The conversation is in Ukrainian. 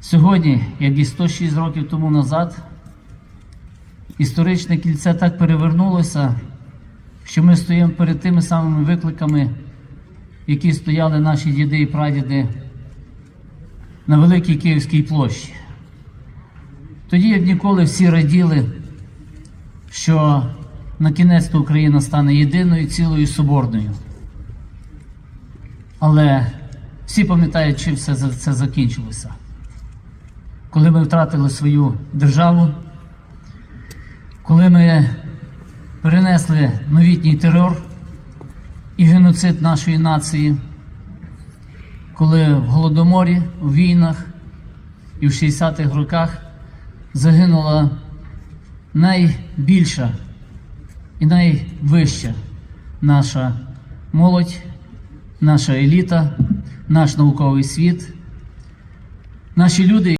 Сьогодні, як і 106 років тому назад, історичне кільце так перевернулося, що ми стоїмо перед тими самими викликами, які стояли наші діди і прадіди на Великій Київській площі. Тоді, як ніколи, всі раділи, що на кінець Україна стане єдиною, цілою соборною. Але всі пам'ятають, чим все це закінчилося. Коли ми втратили свою державу, коли ми перенесли новітній терор і геноцид нашої нації, коли в Голодоморі, у війнах і в 60-х роках загинула найбільша і найвища наша молодь, наша еліта, наш науковий світ, наші люди.